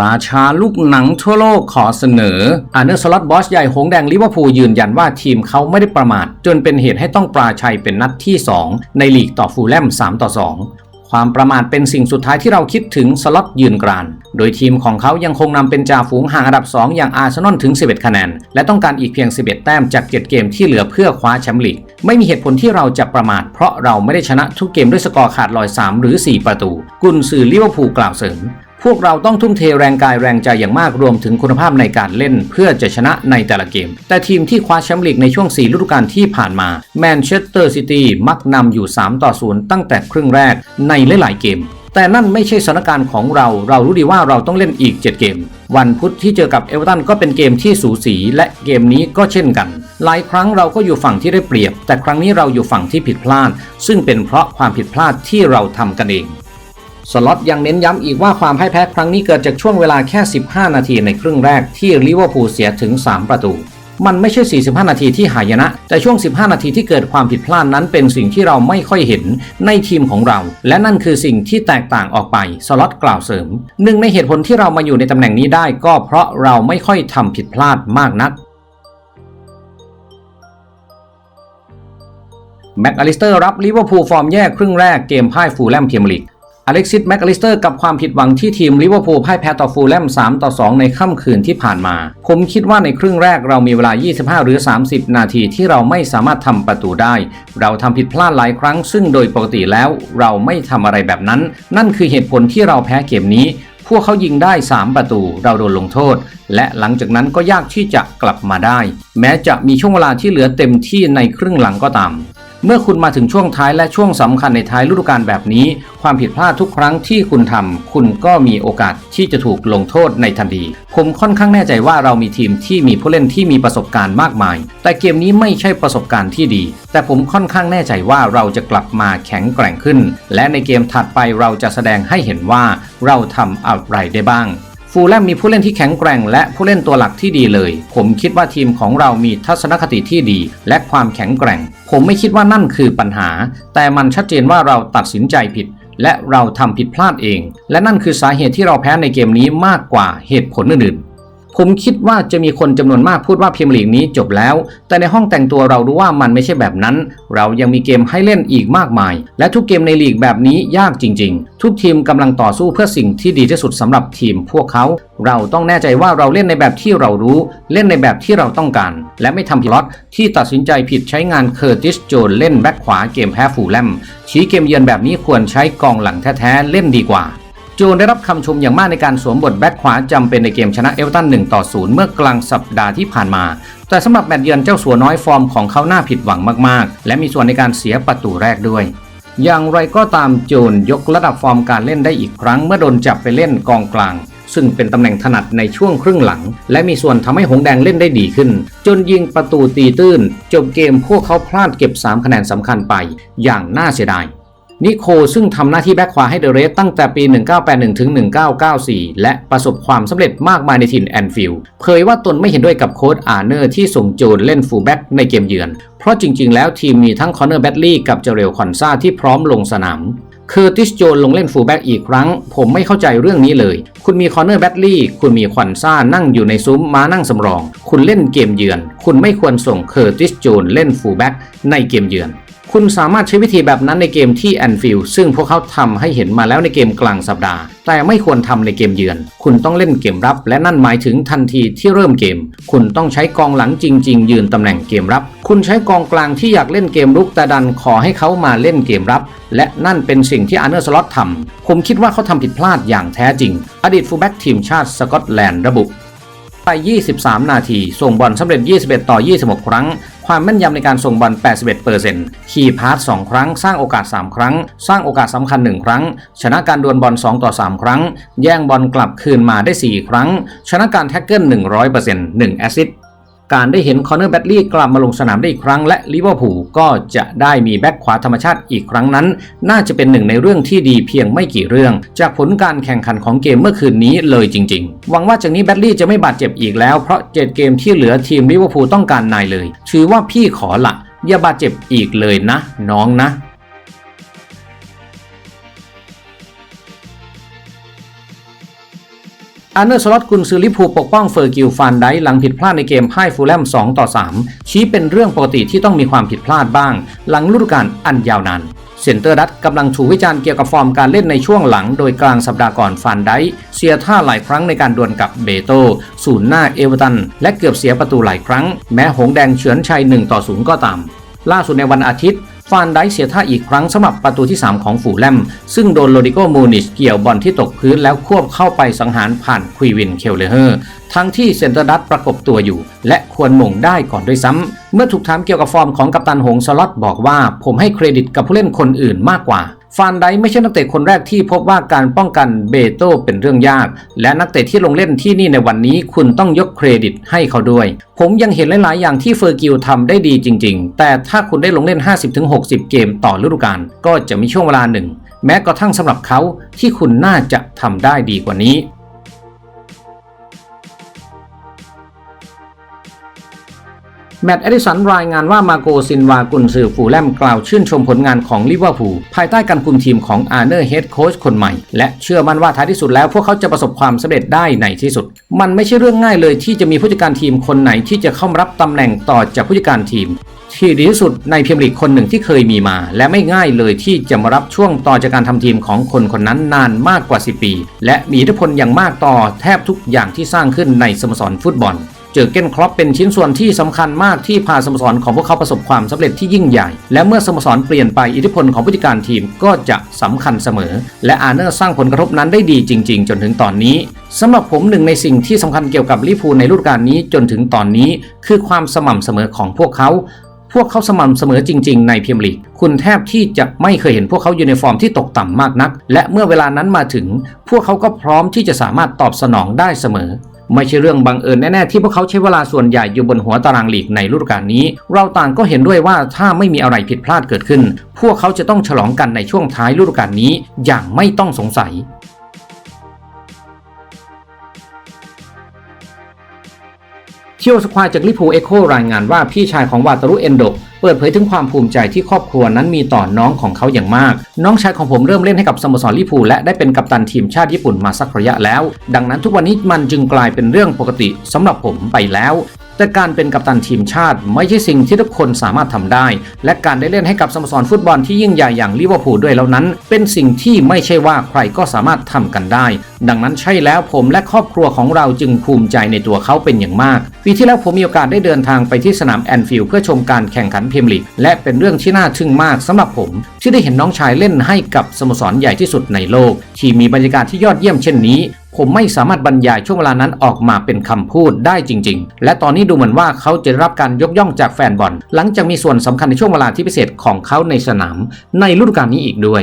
ราชาลูกหนังทั่วโลกขอเสนออาร์เนอร์สล็อตบอสใหญ่หงแดงลิเวอร์พูลยืนยันว่าทีมเขาไม่ได้ประมาท จนเป็นเหตุให้ต้องปราชัยเป็นนัดที่ 2 ในลีกต่อฟูลแลม3ต่อ 2ความประมาทเป็นสิ่งสุดท้ายที่เราคิดถึงสล็อตยืนกราน โดยทีมของเขายังคงนำเป็นจ่าฝูงห่างอันดับ 2 อย่างอาร์เซนอลถึง 11 คะแนน และต้องการอีกเพียง 11 แต้มจาก 7 เกมที่เหลือเพื่อคว้าแชมป์ลีก ไม่มีเหตุผลที่เราจะประมาท เพราะเราไม่ได้ชนะทุกเกมด้วยสกอร์ขาดลอย 3 หรือ 4 ประตู กุนซือลิเวอร์พูลกล่าวเสริม พวกเราต้องทุ่มเทแรงกายแรงใจอย่างมากรวมถึงคุณภาพในการเล่น เพื่อจะชนะในแต่ละเกม แต่ทีมที่คว้าแชมป์ลีกในช่วง 4 ฤดูกาลที่ผ่านมาแมนเชสเตอร์ซิตี้มักนำอยู่ 3 ต่อ 0 ตั้งแต่ครึ่งแรกในหลายๆเกม แต่นั่นไม่ใช่สถานการณ์ของเรา เรารู้ดีว่าเราต้องเล่นอีก 7 เกม วันพุธที่เจอกับเอเวอร์ตันก็เป็นเกมที่สูสีและเกมนี้ก็เช่นกัน หลายครั้งเราก็อยู่ฝั่งที่ได้เปรียบ แต่ครั้งนี้เราอยู่ฝั่งที่ผิดพลาด ซึ่งเป็นเพราะความผิดพลาดที่เราทำกันเอง สล็อตยังเน้นย้ำอีกว่าความพ่ายแพ้ครั้งนี้เกิดจากช่วงเวลาแค่ 15 นาทีในครึ่งแรกที่ลิเวอร์พูลเสียถึง 3 ประตู มันไม่ใช่ 45 นาทีที่หายนะ แต่ช่วง 15 นาทีที่เกิดความผิดพลาดนั้นเป็นสิ่งที่เราไม่ค่อยเห็นในทีมของเรา และนั่นคือสิ่งที่แตกต่างออกไป สล็อตกล่าวเสริม หนึ่งในเหตุผลที่เรามาอยู่ในตำแหน่งนี้ได้ก็เพราะเราไม่ค่อยทำผิดพลาดมากนักแม็กอลิสเตอร์รับลิเวอร์พูลฟอร์มแย่ครึ่งแรกเกมพ่ายฟูลแลมเพียมลีก อเล็กซิสแม็กอลิสเตอร์กับความผิดหวังที่ทีมลิเวอร์พูลพ่ายแพ้ต่อฟูลแลม 3 ต่อ 2 ในค่ำคืนที่ผ่านมา ผมคิดว่าในครึ่งแรกเรามีเวลา 25 หรือ 30 นาทีที่เราไม่สามารถทำประตูได้ เราทำผิดพลาดหลายครั้ง ซึ่งโดยปกติแล้วเราไม่ทำอะไรแบบนั้น นั่นคือเหตุผลที่เราแพ้เกมนี้ พวกเขายิงได้ 3 ประตู เราโดนลงโทษ และหลังจากนั้นก็ยากที่จะกลับมาได้ แม้จะมีช่วงเวลาที่เหลือเต็มที่ในครึ่งหลังก็ตาม เมื่อคุณมาถึงช่วงท้ายและช่วงสำคัญในท้ายฤดูกาลแบบนี้ ความผิดพลาดทุกครั้งที่คุณทำคุณก็มีโอกาสที่จะถูกลงโทษในทันที ผมค่อนข้างแน่ใจว่าเรามีทีมที่มีผู้เล่นที่มีประสบการณ์มากมาย แต่เกมนี้ไม่ใช่ประสบการณ์ที่ดี แต่ผมค่อนข้างแน่ใจว่าเราจะกลับมาแข็งแกร่งขึ้น และในเกมถัดไปเราจะแสดงให้เห็นว่าเราทำอะไรได้บ้าง ฟูลแลมมีผู้เล่นที่แข็งแกร่ง และผู้เล่นตัวหลักที่ดีเลย ผมคิดว่าทีมของเรามีทัศนคติที่ดี และความแข็งแกร่ง ผมไม่คิดว่านั่นคือปัญหา แต่มันชัดเจนว่าเราตัดสินใจผิด และเราทำผิดพลาดเอง และนั่นคือสาเหตุที่เราแพ้ในเกมนี้มากกว่าเหตุผลอื่นๆ ผมคิดว่าจะมีคนจำนวนมากพูดว่าพรีเมียร์ลีกนี้จบแล้ว แต่ในห้องแต่งตัวเรารู้ว่ามันไม่ใช่แบบนั้น เรายังมีเกมให้เล่นอีกมากมาย และทุกเกมในลีกแบบนี้ยากจริง ๆ ทุกทีมกำลังต่อสู้เพื่อสิ่งที่ดีที่สุดสำหรับทีมพวกเขา เราต้องแน่ใจว่าเราเล่นในแบบที่เรารู้เล่นในแบบที่เราต้องการ และไม่ทำผิลอตที่ตัดสินใจผิดใช้งานเคอร์ติสโจนเล่นแบ็คขวาเกมแพ้ฟูลแลมชี้เกมเยือนแบบนี้ควรใช้กองหลังแท้ๆเล่นดีกว่า จนได้รับคำชมอย่างมากในการสวมบทแบ็คขวาจำเป็นในเกมชนะเอเวอร์ตัน1ต่อ0เมื่อกลางสัปดาห์ที่ผ่านมา แต่สำหรับแมตช์เยือนเจ้าสัวน้อยฟอร์มของเขาหน้าผิดหวังมากๆ และมีส่วนในการเสียประตูแรกด้วย อย่างไรก็ตามโจนยกระดับฟอร์มการเล่นได้อีกครั้งเมื่อโดนจับไปเล่นกองกลางซึ่งเป็นตำแหน่งถนัดในช่วงครึ่งหลัง และมีส่วนทำให้หงแดงเล่นได้ดีขึ้น จนยิงประตูตีตื้น จบเกมพวกเขาพลาดเก็บ 3 คะแนนสำคัญไป อย่างน่าเสียดาย นิโคซึ่งทำหน้าที่แบ็คขวาให้เดอะเรสตั้งแต่ปี 1981 ถึง 1994 และประสบความสำเร็จมากมายในถิ่นแอนฟิลด์เผยว่าตนไม่เห็นด้วยกับโค้ชอาร์เนอร์ที่ส่งโจนเล่นฟูลแบ็กในเกมเยือน เพราะจริง ๆ แล้วทีมมีทั้งคอนเนอร์แบดลีย์กับเจเรลคอนซาที่พร้อมลงสนามเคอร์ติสโจนลงเล่นฟูลแบ็กอีกครั้ง ผมไม่เข้าใจเรื่องนี้เลย คุณมีคอนเนอร์แบดลีย์คุณมีควันซ่านั่งอยู่ในซุ้มมานั่งสำรอง คุณเล่นเกมเยือน คุณไม่ควรส่งเคอร์ติสโจนเล่นฟูลแบ็กในเกมเยือน คุณสามารถใช้วิธีแบบนั้นในเกมที่แอนฟิลด์ซึ่งพวกเขาทำให้เห็นมาแล้วในเกมกลางสัปดาห์ แต่ไม่ควรทำในเกมเยือน คุณต้องเล่นเกมรับ และนั่นหมายถึงทันทีที่เริ่มเกม คุณต้องใช้กองหลังจริง ๆ ยืนตำแหน่งเกมรับ คุณใช้กองกลางที่อยากเล่นเกมรุกแต่ดันขอให้เขามาเล่นเกมรับ และนั่นเป็นสิ่งที่อาร์เนอร์สล็อตทำผมคิดว่าเขาทำผิดพลาดอย่างแท้จริง อดีตฟูลแบ็กทีมชาติสกอตแลนด์ระบุไป 23 นาที ส่งบอลสำเร็จ 21 ต่อ 26 ครั้ง ความแม่นยำในการส่งบอล 81%ขี่พาส2ครั้ง สร้างโอกาส 3 ครั้ง สร้างโอกาสสำคัญ 1 ครั้ง ชนะการดวลบอล2ต่อ 3 ครั้ง แย่งบอลกลับคืนมาได้ 4 ครั้ง ชนะการแท็กเกิล100% 1 แอสซิสต์ การได้เห็นคอนเนอร์แบดลี่กลับมาลงสนามได้อีกครั้ง และลิเวอร์พูลก็จะได้มีแบ็คขวาธรรมชาติอีกครั้งนั้น น่าจะเป็นหนึ่งในเรื่องที่ดีเพียงไม่กี่เรื่อง จากผลการแข่งขันของเกมเมื่อคืนนี้เลยจริง ๆ หวังว่าจากนี้แบดลี่จะไม่บาดเจ็บอีกแล้วเพราะเจ็ดเกมที่เหลือทีมลิเวอร์พูลต้องการนายเลย ถือว่าพี่ขอละอย่าบาดเจ็บอีกเลยนะ น้องนะ อาร์เนอร์สล็อตกุนซือลิพูปกป้องเฟอร์กิลฟานไดหลังผิดพลาดในเกมพ่ายฟูลแลม2ต่อ3 ชี้เป็นเรื่องปกติที่ต้องมีความผิดพลาดบ้าง หลังฤดูกาลอันยาวนานเซนเตอร์ดัตกำลังถูกวิจารณ์เกี่ยวกับฟอร์มการเล่นในช่วงหลัง โดยกลางสัปดาห์ก่อนฟานไดเสียท่าหลายครั้งในการดวลกับเบโตศูนย์หน้าเอเวอร์ตัน และเกือบเสียประตูหลายครั้ง แม้หงแดงเฉือนชัย1ต่อ0ก็ตาม ล่าสุดในวันอาทิตย์ ฟานไดเสียท่าอีกครั้งสำหรับประตูที่ 3 ของฝูแลม ซึ่งโดนโรดิโกมูนิชเกี่ยวบอลที่ตกพื้นแล้วควบเข้าไปสังหารผ่านควีวินเคลเลเฮอร์ ทั้งที่เซนเตอร์ดัตประกบตัวอยู่ และควรมงได้ก่อนด้วยซ้ำ เมื่อถูกถามเกี่ยวกับฟอร์มของกัปตันหงสล็อตบอกว่า ผมให้เครดิตกับผู้เล่นคนอื่นมากกว่า ฟานไดไม่ใช่นักเตะคนแรกที่พบว่าการป้องกันเบโต้เป็นเรื่องยาก และนักเตะที่ลงเล่นที่นี่ในวันนี้คุณต้องยกเครดิตให้เขาด้วย ผมยังเห็นหลาย ๆ อย่างที่เฟอร์กิลทำได้ดีจริง ๆ แต่ถ้าคุณได้ลงเล่น 50-60 เกมต่อฤดูกาลก็จะมีช่วงเวลาหนึ่ง แม้กระทั่งสำหรับเขาที่คุณน่าจะทำได้ดีกว่านี้ แมตต์แอดิสันรายงานว่ามาโกซินวากุนซือฟูลแลมกล่าวชื่นชมผลงานของลิเวอร์พูลภายใต้การคุมทีมของอาร์เนอร์เฮดโค้ชคนใหม่ และเชื่อมั่นว่าท้ายที่สุดแล้วพวกเขาจะประสบความสำเร็จได้ในที่สุด มันไม่ใช่เรื่องง่ายเลยที่จะมีผู้จัดการทีมคนไหนที่จะเข้ารับตำแหน่งต่อจากผู้จัดการทีมที่ดีที่สุดในพรีเมียร์ลีกคนหนึ่งที่เคยมีมา และไม่ง่ายเลยที่จะมารับช่วงต่อจากการทำทีมของคนคนนั้นนานมากกว่า 10 ปี และมีอิทธิพลอย่างมากต่อแทบทุกอย่างที่สร้างขึ้นในสโมสรฟุตบอล จอเก้นครอปเป็นชิ้นส่วนที่สำคัญมากที่พาสโมสรของพวกเขาประสบความสำเร็จที่ยิ่งใหญ่ และเมื่อสโมสรเปลี่ยนไปอิทธิพลของผู้จัดการทีมก็จะสำคัญเสมอ และอาร์เนอร์สร้างผลกระทบนั้นได้ดีจริง ๆ จนถึงตอนนี้สำหรับผมหนึ่งในสิ่งที่สำคัญเกี่ยวกับลิเวอร์พูในฤดูกาลนี้จนถึงตอนนี้ คือความสม่ำเสมอของพวกเขาพวกเขาสม่ำเสมอจริง ๆ ในเมียร์ลีก คุณแทบที่จะไม่เคยเห็นพวกเขาอยู่ในฟอร์มที่ตกต่ำมากนัก และเมื่อเวลานั้นมาถึง พวกเขาก็พร้อมที่จะสามารถตอบสนองได้เสมอ ไม่ใช่เรื่องบังเอิญแน่ๆที่พวกเขาใช้เวลาส่วนใหญ่อยู่บนหัวตารางลีกในฤดูกาลนี้ เราต่างก็เห็นด้วยว่าถ้าไม่มีอะไรผิดพลาดเกิดขึ้น พวกเขาจะต้องฉลองกันในช่วงท้ายฤดูกาลนี้อย่างไม่ต้องสงสัย เที่ยวสควายจากลิพูเอโครายงานว่าพี่ชายของวาตารุเอนโดเปิดเผยถึงความภูมิใจที่ครอบครัวนั้นมีต่อน้องของเขาอย่างมาก น้องชายของผมเริ่มเล่นให้กับสโมสรลิพูและได้เป็นกัปตันทีมชาติญี่ปุ่นมาสักระยะแล้ว ดังนั้นทุกวันนี้มันจึงกลายเป็นเรื่องปกติสำหรับผมไปแล้ว แต่การเป็นกัปตันทีมชาติ ไม่ใช่สิ่งที่ทุกคนสามารถทำได้ และการได้เล่นให้กับสโมสรฟุตบอลที่ยิ่งใหญ่อย่างลิเวอร์พูลด้วยแล้วนั้น เป็นสิ่งที่ไม่ใช่ว่าใครก็สามารถทำกันได้ ดังนั้นใช่แล้วผมและครอบครัวของเราจึงภูมิใจในตัวเขาเป็นอย่างมาก ปีที่แล้วผมมีโอกาสได้เดินทางไปที่สนามแอนฟิลด์เพื่อชมการแข่งขันพรีเมียร์ลีกและเป็นเรื่องที่น่าทึ่งมากสำหรับผม ที่ได้เห็นน้องชายเล่นให้กับสโมสรใหญ่ที่สุดในโลก ที่มีบรรยากาศที่ยอดเยี่ยมเช่นนี้ ผมไม่สามารถบรรยายช่วงเวลานั้นออกมาเป็นคำพูดได้จริง ๆ และตอนนี้ดูเหมือนว่าเขาจะได้รับการยกย่องจากแฟนบอล หลังจากมีส่วนสำคัญในช่วงเวลาที่พิเศษของเขาในสนาม ในฤดูกาลนี้อีกด้วย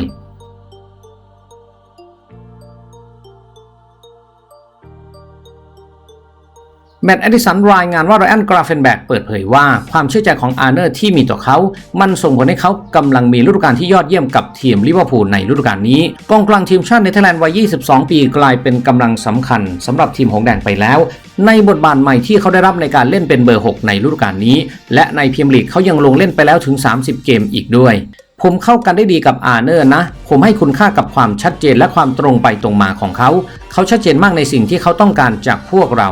แมตต์แอดิสันรายงานว่าไรอันกราเฟนแบกเปิดเผยว่าความเชื่อใจของอาร์เนอร์ที่มีต่อเขา มันส่งผลให้เขากำลังมีฤดูกาลที่ยอดเยี่ยมกับทีมลิเวอร์พูลในฤดูกาลนี้ กองกลางทีมชาติเนเธอร์แลนด์วัย 22 ปีกลายเป็นกำลังสำคัญสำหรับทีมหงแดงไปแล้ว ในบทบาทใหม่ที่เขาได้รับในการเล่นเป็นเบอร์ 6 ในฤดูกาลนี้ และในพรีเมียร์ลีกเขายังลงเล่นไปแล้วถึง 30 เกมอีกด้วยผมเข้ากันได้ดีกับอาร์เนอร์นะ ผมให้คุณค่ากับความชัดเจนและความตรงไปตรงมาของเขา เขาชัดเจนมากในสิ่งที่เขาต้องการจากพวกเรา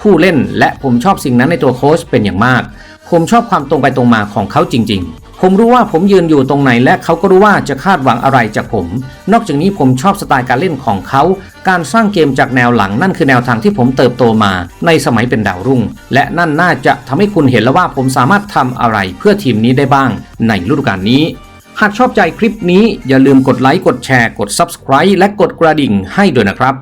ผู้เล่น และผมชอบสิ่งนั้นในตัวโค้ชเป็นอย่างมาก ผมชอบความตรงไปตรงมาของเขาจริง ๆ ผมรู้ว่าผมยืนอยู่ตรงไหนและเขาก็รู้ว่าจะคาดหวังอะไรจากผม นอกจากนี้ผมชอบสไตล์การเล่นของเขา การสร้างเกมจากแนวหลังนั่นคือแนวทางที่ผมเติบโตมาในสมัยเป็นดาวรุ่ง และนั่นน่าจะทำให้คุณเห็นแล้วว่าผมสามารถทำอะไรเพื่อทีมนี้ได้บ้าง ในฤดูกาลนี้หากชอบใจคลิปนี้อย่าลืมกดไลค์ กดแชร์ กด Subscribe และกดกระดิ่งให้ด้วยนะครับ